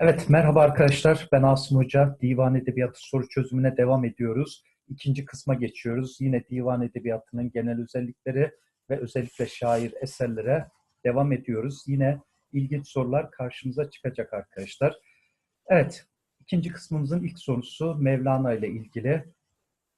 Evet, merhaba arkadaşlar. Ben Asım Hoca. Divan Edebiyatı soru çözümüne devam ediyoruz. İkinci kısma geçiyoruz. Yine divan edebiyatının genel özellikleri ve özellikle şair eserlere devam ediyoruz. Yine ilginç sorular karşımıza çıkacak arkadaşlar. Evet, ikinci kısmımızın ilk sorusu Mevlana ile ilgili.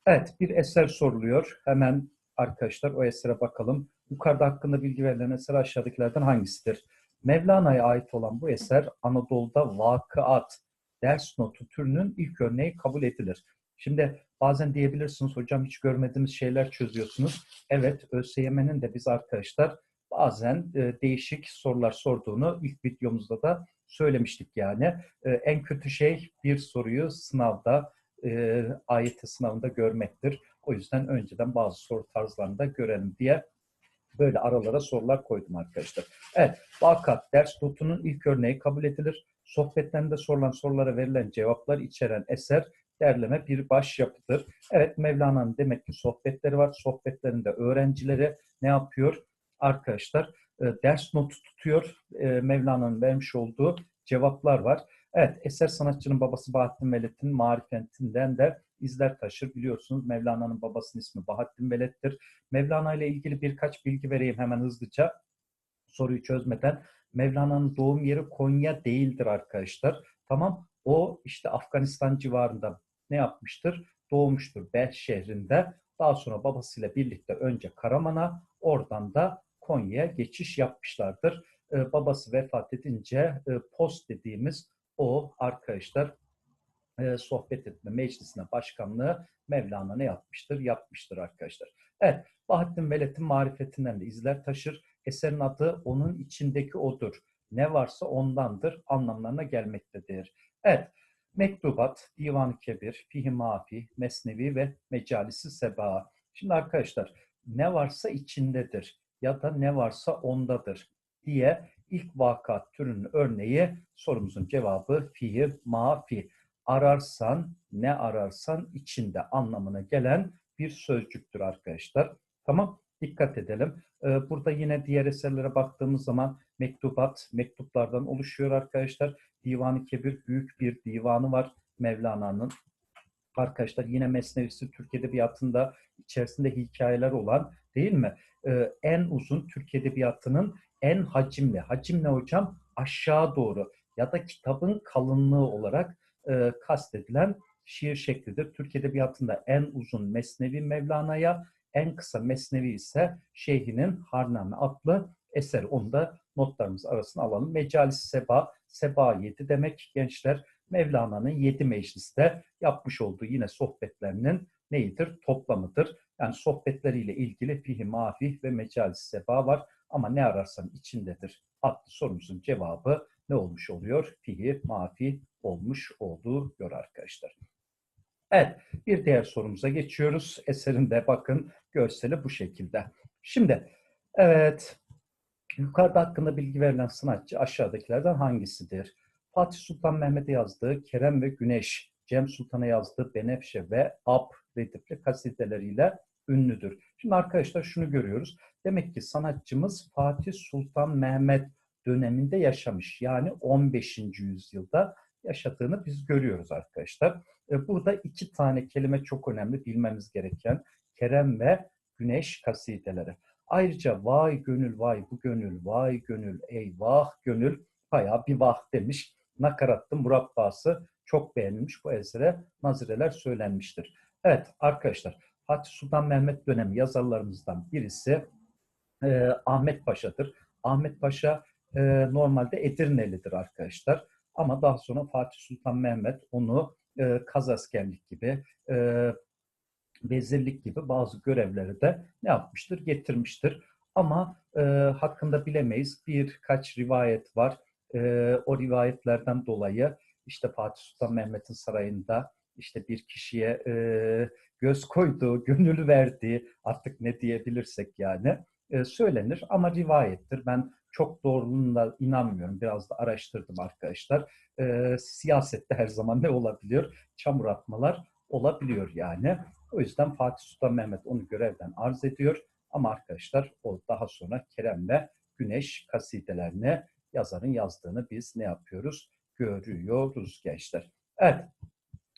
Evet, bir eser soruluyor. Hemen arkadaşlar o esere bakalım. Yukarıda hakkında bilgi verilen eser aşağıdakilerden hangisidir? Mevlana'ya ait olan bu eser Anadolu'da vakıat, ders notu türünün ilk örneği kabul edilir. Şimdi bazen diyebilirsiniz hocam hiç görmediğimiz şeyler çözüyorsunuz. Evet ÖSYM'nin de biz arkadaşlar bazen e, değişik sorular sorduğunu ilk videomuzda da söylemiştik yani. E, en kötü şey bir soruyu sınavda, e, AYT sınavında görmektir. O yüzden önceden bazı soru tarzlarını da görelim diye böyle aralara sorular koydum arkadaşlar. Evet, vakat ders notunun ilk örneği kabul edilir. Sohbetlerinde sorulan sorulara verilen cevaplar içeren eser derleme bir baş yapıdır. Evet, Mevlana'nın demek ki sohbetleri var. Sohbetlerinde öğrencileri ne yapıyor? Arkadaşlar e, ders notu tutuyor. E, Mevlana'nın vermiş olduğu cevaplar var. Evet, eser sanatçının babası Bahattin Veled'in marifetinden de izler taşır. Biliyorsunuz Mevlana'nın babasının ismi Bahattin Veled'dir. Mevlana ile ilgili birkaç bilgi vereyim hemen hızlıca soruyu çözmeden. Mevlana'nın doğum yeri Konya değildir arkadaşlar. Tamam o işte Afganistan civarında ne yapmıştır? Doğmuştur Belh şehrinde. Daha sonra babasıyla birlikte önce Karaman'a oradan da Konya'ya geçiş yapmışlardır. Ee, babası vefat edince e, post dediğimiz o arkadaşlar e, sohbet etme meclisine başkanlığı Mevlana ne yapmıştır? Yapmıştır arkadaşlar. Evet, Bahattin Veled'in marifetinden de izler taşır. Eserin adı onun içindeki odur. Ne varsa ondandır anlamlarına gelmektedir. Evet, Mektubat, Divan-ı Kebir, Fihi Mafi, Mesnevi ve Mecalisi Seba. Şimdi arkadaşlar ne varsa içindedir ya da ne varsa ondadır diye ilk vakat türünün örneği sorumuzun cevabı fihi mafi ararsan, ne ararsan içinde anlamına gelen bir sözcüktür arkadaşlar. Tamam, dikkat edelim. Ee, burada yine diğer eserlere baktığımız zaman mektubat, mektuplardan oluşuyor arkadaşlar. Divan-ı Kebir büyük bir divanı var Mevlana'nın. Arkadaşlar yine Mesnevisi Türk Edebiyatı'nda içerisinde hikayeler olan değil mi? Ee, en uzun Türk Edebiyatı'nın en hacimli. Hacim ne hocam? Aşağı doğru ya da kitabın kalınlığı olarak e, kastedilen şiir şeklidir. Türk Edebiyatı'nda en uzun Mesnevi Mevlana'ya, en kısa Mesnevi ise Şeyh'inin Harname adlı eser. Onu da notlarımız arasına alalım. Mecalis Seba, Seba 7 demek gençler. Mevlana'nın 7 mecliste yapmış olduğu yine sohbetlerinin neyidir? Toplamıdır. Yani sohbetleriyle ilgili fihi mafih ve mecalis seba var. Ama ne ararsan içindedir adlı sorumuzun cevabı ne olmuş oluyor? Fihi mafi olmuş oluyor arkadaşlar. Evet, bir diğer sorumuza geçiyoruz. Eserinde bakın görseli bu şekilde. Şimdi, evet, yukarıda hakkında bilgi verilen sanatçı aşağıdakilerden hangisidir? Fatih Sultan Mehmet'e yazdığı Kerem ve Güneş, Cem Sultan'a yazdığı Benefşe ve Ab redifli kasideleriyle ünlüdür. Şimdi arkadaşlar şunu görüyoruz. Demek ki sanatçımız Fatih Sultan Mehmet döneminde yaşamış. Yani 15. yüzyılda yaşadığını biz görüyoruz arkadaşlar. E, burada iki tane kelime çok önemli bilmemiz gereken Kerem ve Güneş kasideleri. Ayrıca vay gönül vay bu gönül vay gönül eyvah gönül bayağı bir vah demiş. Nakarattı murabbası çok beğenilmiş bu esere nazireler söylenmiştir. Evet arkadaşlar Fatih Sultan Mehmet dönemi yazarlarımızdan birisi e, Ahmet Paşa'dır. Ahmet Paşa e, normalde Edirnelidir arkadaşlar. Ama daha sonra Fatih Sultan Mehmet onu e, kazaskerlik gibi, e, vezirlik gibi bazı görevleri de ne yapmıştır? Getirmiştir. Ama e, hakkında bilemeyiz. Birkaç rivayet var. E, o rivayetlerden dolayı işte Fatih Sultan Mehmet'in sarayında işte bir kişiye e, göz koyduğu, gönül verdiği artık ne diyebilirsek yani e, söylenir ama rivayettir. Ben çok doğruluğuna inanmıyorum. Biraz da araştırdım arkadaşlar. E, siyasette her zaman ne olabiliyor? Çamur atmalar olabiliyor yani. O yüzden Fatih Sultan Mehmet onu görevden arz ediyor. Ama arkadaşlar o daha sonra Kerem'le Güneş kasidelerini yazarın yazdığını biz ne yapıyoruz? görüyoruz gençler. Evet.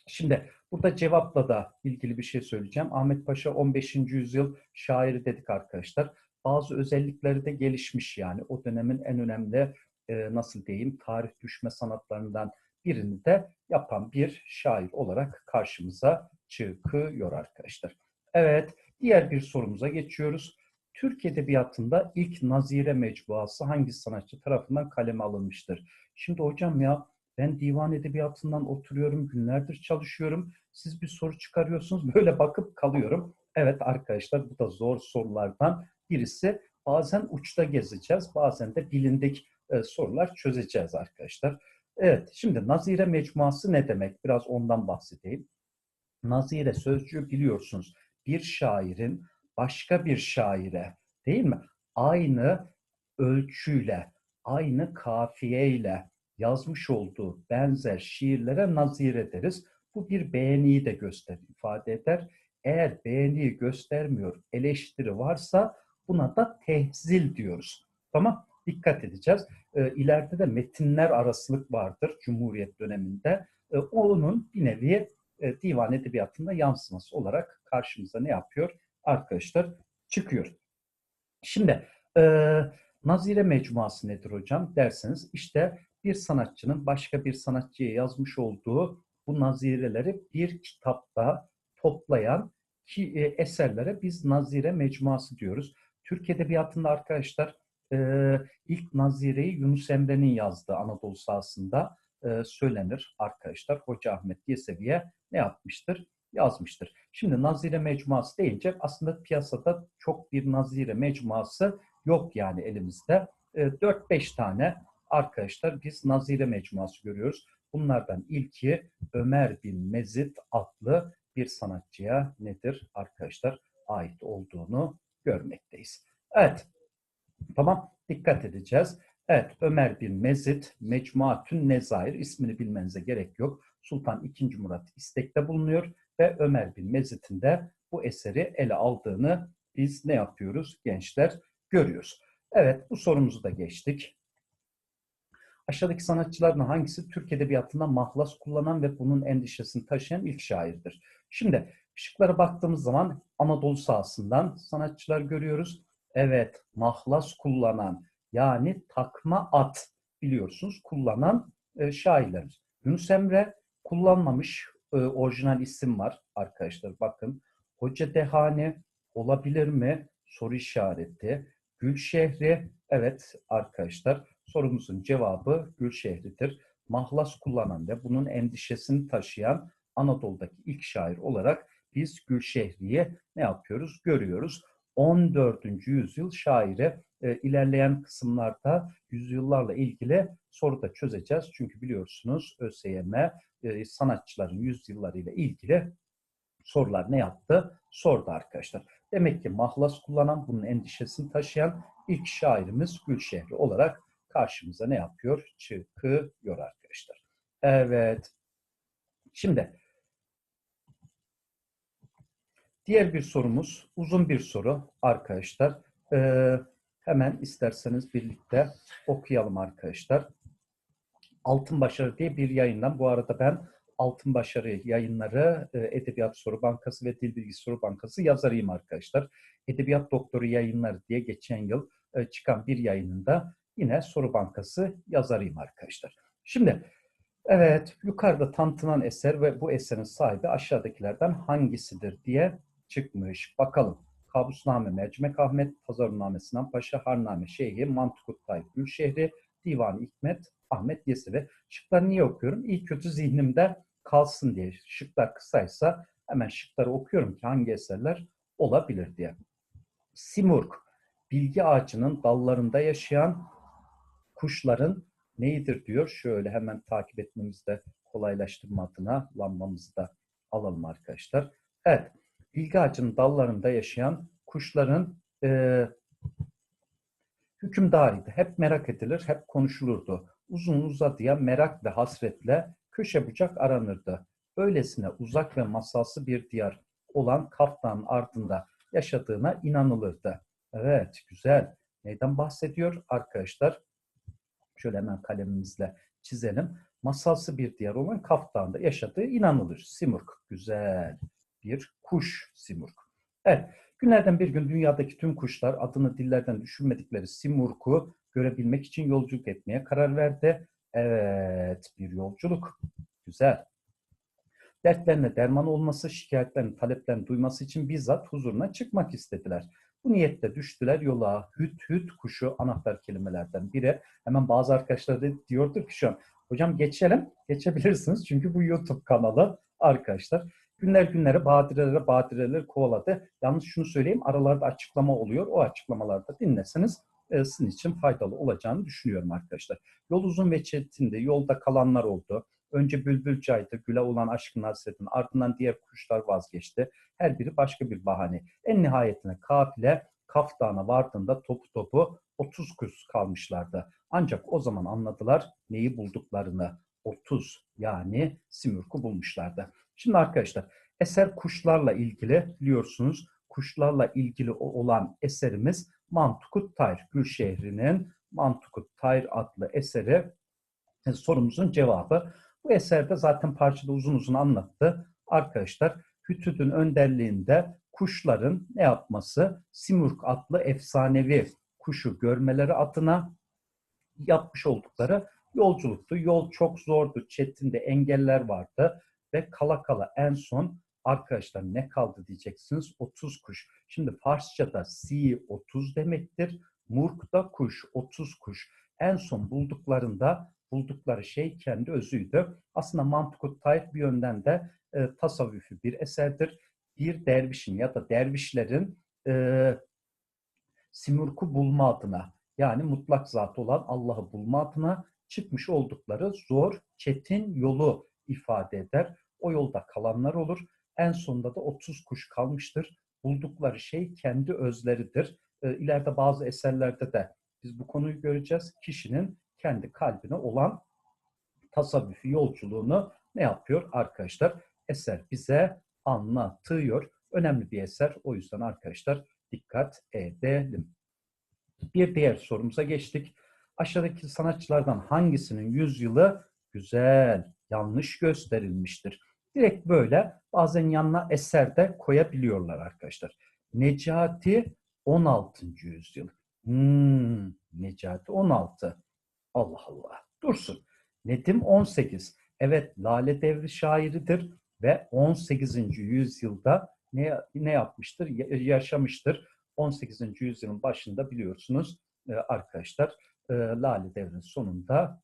Şimdi burada cevapla da ilgili bir şey söyleyeceğim. Ahmet Paşa 15. yüzyıl şairi dedik arkadaşlar. Bazı özellikleri de gelişmiş yani. O dönemin en önemli e, nasıl diyeyim tarih düşme sanatlarından birini de yapan bir şair olarak karşımıza çıkıyor arkadaşlar. Evet, diğer bir sorumuza geçiyoruz. Türk Edebiyatı'nda ilk Nazire Mecmuası hangi sanatçı tarafından kaleme alınmıştır? Şimdi hocam ya ben divan edebiyatından oturuyorum, günlerdir çalışıyorum. Siz bir soru çıkarıyorsunuz, böyle bakıp kalıyorum. Evet arkadaşlar bu da zor sorulardan birisi. Bazen uçta gezeceğiz, bazen de bilindik e, sorular çözeceğiz arkadaşlar. Evet, şimdi Nazire Mecmuası ne demek? Biraz ondan bahsedeyim. Nazire sözcüğü biliyorsunuz. Bir şairin başka bir şaire değil mi? Aynı ölçüyle, aynı kafiyeyle yazmış olduğu benzer şiirlere nazire deriz. Bu bir beğeniyi de göster, ifade eder. Eğer beğeniyi göstermiyor, eleştiri varsa buna da tehzil diyoruz. Tamam? Dikkat edeceğiz. E, ileride de metinler arasılık vardır Cumhuriyet döneminde. E, onun bir nevi e, divan edebiyatında yansıması olarak karşımıza ne yapıyor? Arkadaşlar çıkıyor. Şimdi e, Nazire Mecmuası nedir hocam derseniz işte bir sanatçının başka bir sanatçıya yazmış olduğu bu nazireleri bir kitapta toplayan ki, e, eserlere biz Nazire Mecmuası diyoruz. Türk Edebiyatı'nda arkadaşlar e, ilk nazireyi Yunus Emre'nin yazdığı Anadolu sahasında e, söylenir arkadaşlar. Hoca Ahmet Yesevi'ye ne yapmıştır? Yazmıştır. Şimdi nazire mecmuası deyince aslında piyasada çok bir nazire mecmuası yok yani elimizde. E, 4-5 tane arkadaşlar biz nazire mecmuası görüyoruz. Bunlardan ilki Ömer bin Mezit adlı bir sanatçıya nedir arkadaşlar ait olduğunu görmekteyiz. Evet, Tamam, dikkat edeceğiz. Evet, Ömer bin Mezid, Mecmuatün Nezair ismini bilmenize gerek yok. Sultan II. Murat istekte bulunuyor ve Ömer bin Mezid'in de bu eseri ele aldığını biz ne yapıyoruz gençler? Görüyoruz. Evet, bu sorumuzu da geçtik. Aşağıdaki sanatçılardan hangisi Türk Edebiyatı'nda mahlas kullanan ve bunun endişesini taşıyan ilk şairdir? Şimdi şıklara baktığımız zaman Anadolu sahasından sanatçılar görüyoruz. Evet, mahlas kullanan yani takma at biliyorsunuz kullanan e, şairler. Yunus Emre kullanmamış e, orijinal isim var arkadaşlar bakın. Hoca Dehane olabilir mi? Soru işareti. Gülşehri evet arkadaşlar sorumuzun cevabı Gülşehri'dir. Mahlas kullanan ve bunun endişesini taşıyan Anadolu'daki ilk şair olarak biz Gülşehri'yi ne yapıyoruz? Görüyoruz. 14. yüzyıl şairi e, ilerleyen kısımlarda yüzyıllarla ilgili soru da çözeceğiz. Çünkü biliyorsunuz ÖSYM e, sanatçıların yüzyıllarıyla ilgili sorular ne yaptı? Sordu arkadaşlar. Demek ki mahlas kullanan, bunun endişesini taşıyan ilk şairimiz Gülşehri olarak karşımıza ne yapıyor? Çıkıyor arkadaşlar. Evet. Şimdi Diğer bir sorumuz, uzun bir soru arkadaşlar. Ee, hemen isterseniz birlikte okuyalım arkadaşlar. Altın Başarı diye bir yayından. Bu arada ben Altın Başarı yayınları e, Edebiyat Soru Bankası ve Dil Bilgisi Soru Bankası yazarıyım arkadaşlar. Edebiyat Doktoru yayınları diye geçen yıl e, çıkan bir yayınında yine Soru Bankası yazarıyım arkadaşlar. Şimdi evet yukarıda tanıtılan eser ve bu eserin sahibi aşağıdakilerden hangisidir diye çıkmış. Bakalım. Kabusname Mercimek Ahmet, Pazarname Sinan Paşa, Harname Şeyhi, Mantukut Tayyip Gülşehri, Divan Hikmet, Ahmet Yesevi. Şıkları niye okuyorum? İyi kötü zihnimde kalsın diye. Şıklar kısaysa hemen şıkları okuyorum ki hangi eserler olabilir diye. Simurg, bilgi ağacının dallarında yaşayan kuşların neyidir diyor. Şöyle hemen takip etmemizde kolaylaştırma adına lambamızı da alalım arkadaşlar. Evet, bilgi ağacının dallarında yaşayan kuşların e, hükümdarıydı. Hep merak edilir, hep konuşulurdu. Uzun uzadıya merak ve hasretle köşe bucak aranırdı. Öylesine uzak ve masalsı bir diyar olan Kaftan'ın ardında yaşadığına inanılırdı. Evet, güzel. Neyden bahsediyor arkadaşlar? Şöyle hemen kalemimizle çizelim. masalsı bir diyar olan Kaf Dağı'nda yaşadığı inanılır. Simurg, güzel bir kuş Simurg. Evet, günlerden bir gün dünyadaki tüm kuşlar adını dillerden düşünmedikleri Simurg'u görebilmek için yolculuk etmeye karar verdi. Evet, bir yolculuk. Güzel. Dertlerine derman olması, şikayetlerini, taleplerini duyması için bizzat huzuruna çıkmak istediler. Bu niyetle düştüler yola. Hüt hüt kuşu anahtar kelimelerden biri. Hemen bazı arkadaşlar da diyordur ki şu an, hocam geçelim, geçebilirsiniz çünkü bu YouTube kanalı arkadaşlar. Günler günlere badireleri badireleri kovaladı. Yalnız şunu söyleyeyim aralarda açıklama oluyor. O açıklamalarda dinleseniz e, sizin için faydalı olacağını düşünüyorum arkadaşlar. Yol uzun ve çetindi. Yolda kalanlar oldu. Önce bülbül caydı, güle olan aşkın hasretin, ardından diğer kuşlar vazgeçti. Her biri başka bir bahane. En nihayetine kafile Kaf Dağı'na vardığında topu topu 30 kuş kalmışlardı. Ancak o zaman anladılar neyi bulduklarını. 30 yani Simurg'u bulmuşlardı. Şimdi arkadaşlar eser kuşlarla ilgili biliyorsunuz kuşlarla ilgili olan eserimiz Mantukut Tayr, Gülşehri'nin Mantukut Tayr adlı eseri e, sorumuzun cevabı. Bu eserde zaten parçada uzun uzun anlattı. Arkadaşlar Hütüd'ün önderliğinde kuşların ne yapması? Simurg adlı efsanevi kuşu görmeleri adına yapmış oldukları yolculuktu. Yol çok zordu, çetinde engeller vardı ve kala kala en son arkadaşlar ne kaldı diyeceksiniz 30 kuş. Şimdi Farsçada si 30 demektir. Murk'ta kuş 30 kuş. En son bulduklarında buldukları şey kendi özüydü. Aslında Mantukut Tayr bir yönden de e, tasavvufi bir eserdir. Bir dervişin ya da dervişlerin e, simurku bulma adına yani mutlak zat olan Allah'ı bulma adına çıkmış oldukları zor, çetin yolu ifade eder. O yolda kalanlar olur. En sonunda da 30 kuş kalmıştır. Buldukları şey kendi özleridir. E, ileride bazı eserlerde de biz bu konuyu göreceğiz. Kişinin kendi kalbine olan tasavvufi yolculuğunu ne yapıyor arkadaşlar? Eser bize anlatıyor. Önemli bir eser. O yüzden arkadaşlar dikkat edelim. Bir diğer sorumuza geçtik. Aşağıdaki sanatçılardan hangisinin yüzyılı güzel, yanlış gösterilmiştir? Direkt böyle bazen yanına eser de koyabiliyorlar arkadaşlar. Necati 16. yüzyıl. Hmm, Necati 16. Allah Allah. Dursun. Nedim 18. Evet Lale Devri şairidir ve 18. yüzyılda ne, ne yapmıştır? Yaşamıştır. 18. yüzyılın başında biliyorsunuz e, arkadaşlar e, Lale Devri'nin sonunda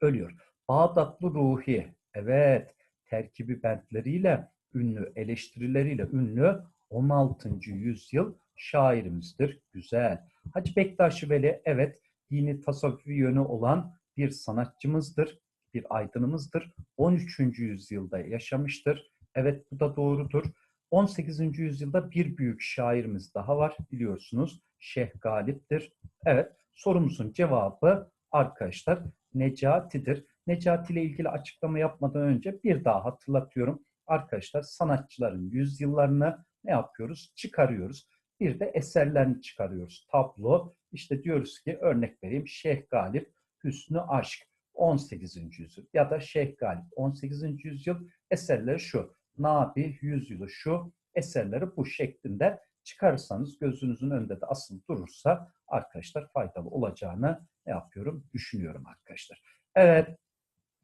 ölüyor. Bağdatlı Ruhi, evet terkibi bentleriyle ünlü, eleştirileriyle ünlü 16. yüzyıl şairimizdir. Güzel. Hacı Bektaş Veli, evet dini tasavvufi yönü olan bir sanatçımızdır, bir aydınımızdır. 13. yüzyılda yaşamıştır. Evet bu da doğrudur. 18. yüzyılda bir büyük şairimiz daha var biliyorsunuz. Şeyh Galip'tir. Evet sorumuzun cevabı arkadaşlar Necati'dir. Necati ile ilgili açıklama yapmadan önce bir daha hatırlatıyorum. Arkadaşlar sanatçıların yüzyıllarını ne yapıyoruz? Çıkarıyoruz. Bir de eserlerini çıkarıyoruz. Tablo. İşte diyoruz ki örnek vereyim. Şeyh Galip Hüsnü Aşk 18. yüzyıl ya da Şeyh Galip 18. yüzyıl eserleri şu. Nabi yüzyılı şu eserleri bu şeklinde çıkarırsanız gözünüzün önünde de asıl durursa arkadaşlar faydalı olacağını ne yapıyorum? Düşünüyorum arkadaşlar. Evet.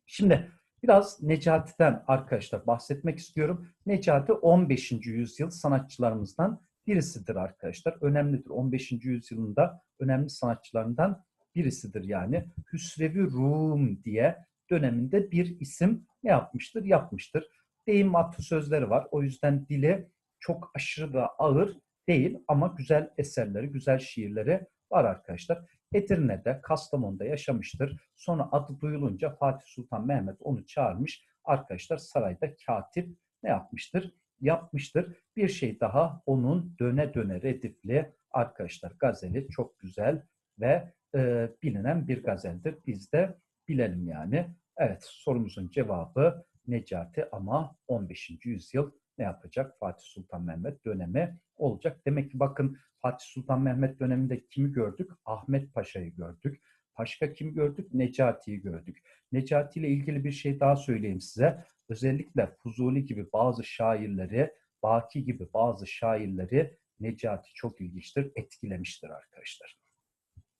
Şimdi biraz Necati'den arkadaşlar bahsetmek istiyorum. Necati 15. yüzyıl sanatçılarımızdan birisidir arkadaşlar. Önemlidir. 15. yüzyılında önemli sanatçılarından birisidir yani. Hüsrevi Rum diye döneminde bir isim ne yapmıştır? Yapmıştır. Deyim sözleri var. O yüzden dili çok aşırı da ağır değil ama güzel eserleri, güzel şiirleri var arkadaşlar. Edirne'de, Kastamonu'da yaşamıştır. Sonra adı duyulunca Fatih Sultan Mehmet onu çağırmış. Arkadaşlar sarayda katip ne yapmıştır? Yapmıştır. Bir şey daha onun döne döne redifli arkadaşlar gazeli çok güzel ve e, bilinen bir gazeldir. Biz de bilelim yani. Evet sorumuzun cevabı Necati ama 15. yüzyıl ne yapacak? Fatih Sultan Mehmet dönemi olacak. Demek ki bakın Fatih Sultan Mehmet döneminde kimi gördük? Ahmet Paşa'yı gördük. Başka kimi gördük? Necati'yi gördük. Necati ile ilgili bir şey daha söyleyeyim size. Özellikle Fuzuli gibi bazı şairleri, Baki gibi bazı şairleri Necati çok ilginçtir, etkilemiştir arkadaşlar.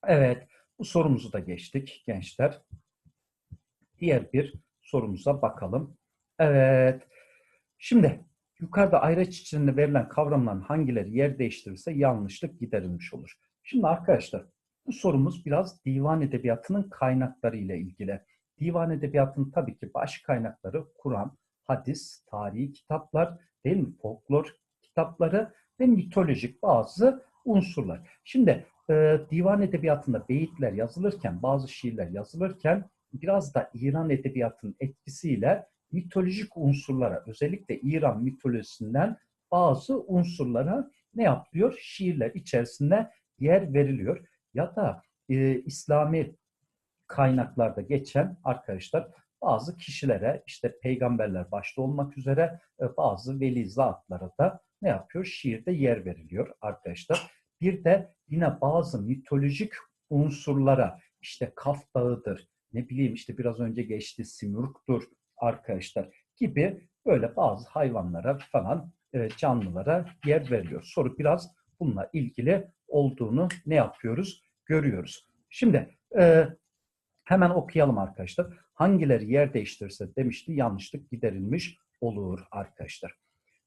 Evet, bu sorumuzu da geçtik gençler. Diğer bir sorumuza bakalım. Evet, şimdi yukarıda ayraç içinde verilen kavramların hangileri yer değiştirirse yanlışlık giderilmiş olur. Şimdi arkadaşlar, bu sorumuz biraz divan edebiyatının kaynakları ile ilgili. Divan edebiyatının tabii ki baş kaynakları Kur'an, hadis, tarihi kitaplar, değil mi? Folklor kitapları ve mitolojik bazı unsurlar. Şimdi e, divan edebiyatında beyitler yazılırken, bazı şiirler yazılırken biraz da İran edebiyatının etkisiyle mitolojik unsurlara, özellikle İran mitolojisinden bazı unsurlara ne yapıyor? Şiirler içerisinde yer veriliyor. Ya da e, İslami kaynaklarda geçen arkadaşlar bazı kişilere işte peygamberler başta olmak üzere e, bazı veli zatlara da ne yapıyor? Şiirde yer veriliyor arkadaşlar. Bir de yine bazı mitolojik unsurlara işte Kaf Dağı'dır, ne bileyim işte biraz önce geçti Simurg'dur arkadaşlar gibi böyle bazı hayvanlara falan e, canlılara yer veriyor. Soru biraz bununla ilgili olduğunu ne yapıyoruz? Görüyoruz. Şimdi e, hemen okuyalım arkadaşlar. Hangileri yer değiştirirse demişti yanlışlık giderilmiş olur arkadaşlar.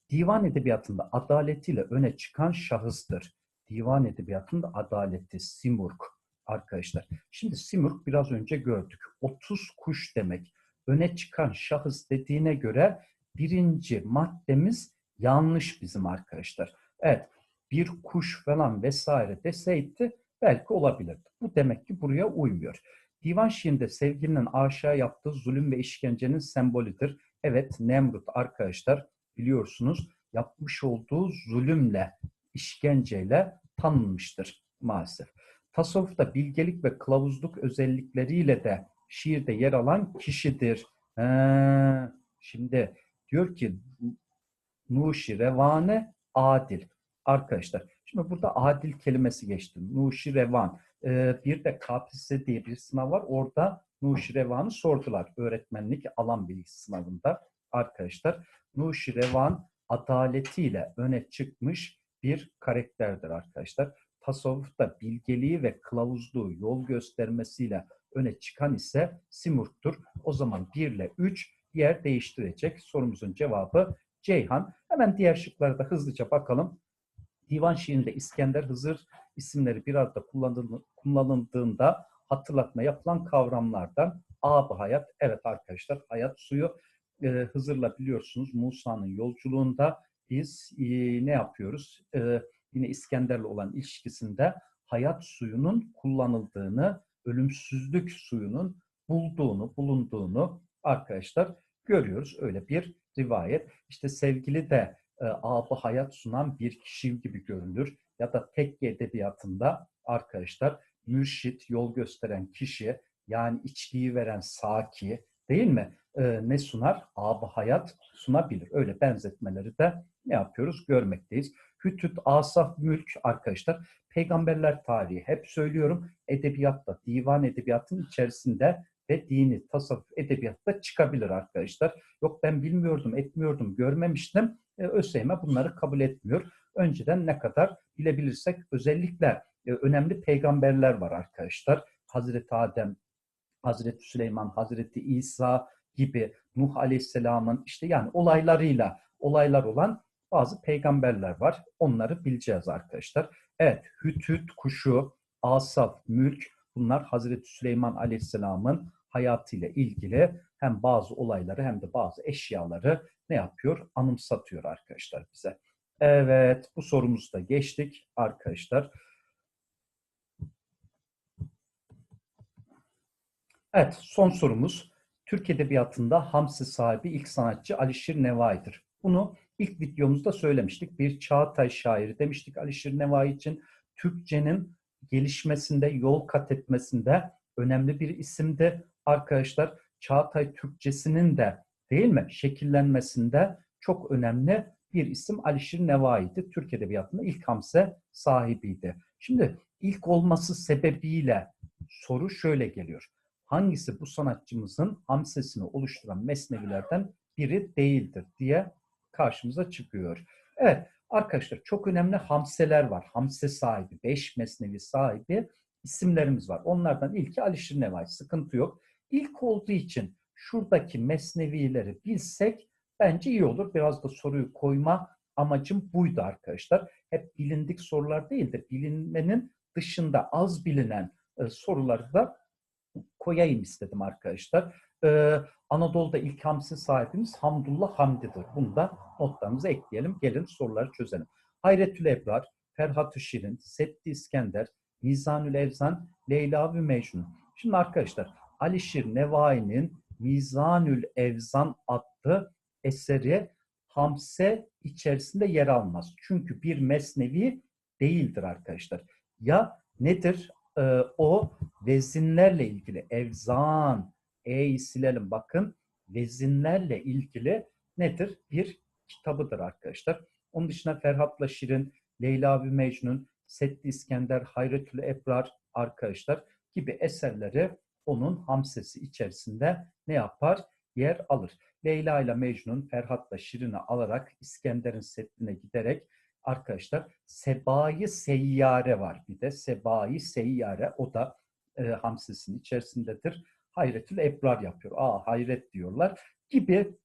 Divan edebiyatında adaletiyle öne çıkan şahıstır. Divan edebiyatında adaleti, simurg arkadaşlar. Şimdi simurg biraz önce gördük. 30 kuş demek. Öne çıkan şahıs dediğine göre birinci maddemiz yanlış bizim arkadaşlar. Evet bir kuş falan vesaire deseydi belki olabilirdi. Bu demek ki buraya uymuyor. Divan şiirinde sevgilinin aşağı yaptığı zulüm ve işkencenin sembolüdür. Evet Nemrut arkadaşlar biliyorsunuz yapmış olduğu zulümle, işkenceyle tanınmıştır maalesef. Tasavvufta bilgelik ve kılavuzluk özellikleriyle de şiirde yer alan kişidir. Ee, şimdi diyor ki Nuşi Revane Adil. Arkadaşlar şimdi burada adil kelimesi geçti. Nuşi Revan. Ee, bir de KPSS diye bir sınav var. Orada Nuşi Revan'ı sordular. Öğretmenlik alan bilgisi sınavında arkadaşlar. Nuşi Revan adaletiyle öne çıkmış bir karakterdir arkadaşlar. Tasavvufta bilgeliği ve kılavuzluğu yol göstermesiyle öne çıkan ise Simurg'tur. O zaman 1 ile 3 yer değiştirecek. Sorumuzun cevabı Ceyhan. Hemen diğer şıklara da hızlıca bakalım. Divan şiirinde İskender, Hızır isimleri bir arada kullanıldığında hatırlatma yapılan kavramlardan ab hayat. Evet arkadaşlar hayat suyu e, Hızır'la biliyorsunuz Musa'nın yolculuğunda biz e, ne yapıyoruz? E, yine İskender'le olan ilişkisinde hayat suyunun kullanıldığını, ölümsüzlük suyunun bulduğunu, bulunduğunu arkadaşlar görüyoruz. Öyle bir rivayet. İşte sevgili de e, abı hayat sunan bir kişi gibi görünür. Ya da tekke edebiyatında arkadaşlar mürşit, yol gösteren kişi yani içkiyi veren saki değil mi? E, ne sunar? Abı hayat sunabilir. Öyle benzetmeleri de ne yapıyoruz? Görmekteyiz. Hütüt, Asaf, Mülk arkadaşlar peygamberler tarihi hep söylüyorum edebiyatta, divan edebiyatının içerisinde ve dini, tasavvuf, edebiyatta çıkabilir arkadaşlar. Yok ben bilmiyordum, etmiyordum, görmemiştim. E, ÖSYM bunları kabul etmiyor. Önceden ne kadar bilebilirsek özellikle e, önemli peygamberler var arkadaşlar. Hazreti Adem, Hazreti Süleyman, Hazreti İsa gibi Nuh Aleyhisselam'ın işte yani olaylarıyla olaylar olan bazı peygamberler var. Onları bileceğiz arkadaşlar. Evet, Hütüt kuşu, Asaf, Mülk bunlar Hazreti Süleyman Aleyhisselam'ın hayatıyla ilgili hem bazı olayları hem de bazı eşyaları ne yapıyor? Anımsatıyor arkadaşlar bize. Evet, bu sorumuzu da geçtik arkadaşlar. Evet, son sorumuz. Türk Edebiyatı'nda Hamsi sahibi ilk sanatçı Alişir Nevai'dir. Bunu ilk videomuzda söylemiştik. Bir Çağatay şairi demiştik Alişir Nevai için. Türkçenin gelişmesinde, yol kat etmesinde önemli bir isimdi. Arkadaşlar Çağatay Türkçesinin de değil mi şekillenmesinde çok önemli bir isim Alişir Nevai'di. Türk Edebiyatı'nda ilk hamse sahibiydi. Şimdi ilk olması sebebiyle soru şöyle geliyor. hangisi bu sanatçımızın hamsesini oluşturan mesnevilerden biri değildir diye karşımıza çıkıyor. Evet arkadaşlar çok önemli hamseler var. Hamse sahibi, beş mesnevi sahibi isimlerimiz var. Onlardan ilki Alişir Nevai. Sıkıntı yok. İlk olduğu için şuradaki mesnevileri bilsek bence iyi olur. Biraz da soruyu koyma amacım buydu arkadaşlar. Hep bilindik sorular değil de bilinmenin dışında az bilinen e, soruları da koyayım istedim arkadaşlar. Ee, Anadolu'da ilk hamsi sahibimiz Hamdullah Hamdi'dir. Bunu da notlarımıza ekleyelim. Gelin soruları çözelim. Hayretül Ebrar, Ferhat-ı Şirin, Setti İskender, Mizanül Evzan, Leyla ve Mecnun. Şimdi arkadaşlar Alişir Nevai'nin Mizanül Evzan adlı eseri Hamse içerisinde yer almaz. Çünkü bir mesnevi değildir arkadaşlar. Ya nedir? Ee, o vezinlerle ilgili evzan, e'yi silelim bakın. Vezinlerle ilgili nedir? Bir kitabıdır arkadaşlar. Onun dışında Ferhat'la Şirin, Leyla ve Mecnun, Setti İskender, Hayretül Ebrar arkadaşlar gibi eserleri onun hamsesi içerisinde ne yapar? Yer alır. Leyla ile Mecnun, Ferhat'la Şirin'i alarak İskender'in setline giderek arkadaşlar Sebai Seyyare var. Bir de Sebai Seyyare o da e, hamsesinin içerisindedir. Hayretül Ebrar yapıyor. Aa hayret diyorlar gibi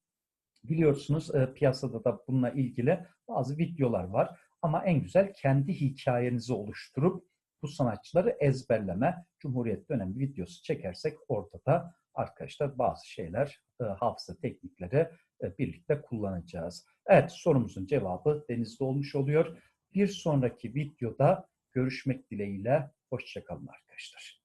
biliyorsunuz e, piyasada da bununla ilgili bazı videolar var. Ama en güzel kendi hikayenizi oluşturup bu sanatçıları ezberleme, Cumhuriyet dönemi videosu çekersek orada da arkadaşlar bazı şeyler, e, hafıza teknikleri e, birlikte kullanacağız. Evet sorumuzun cevabı denizde olmuş oluyor. Bir sonraki videoda görüşmek dileğiyle. Hoşçakalın arkadaşlar.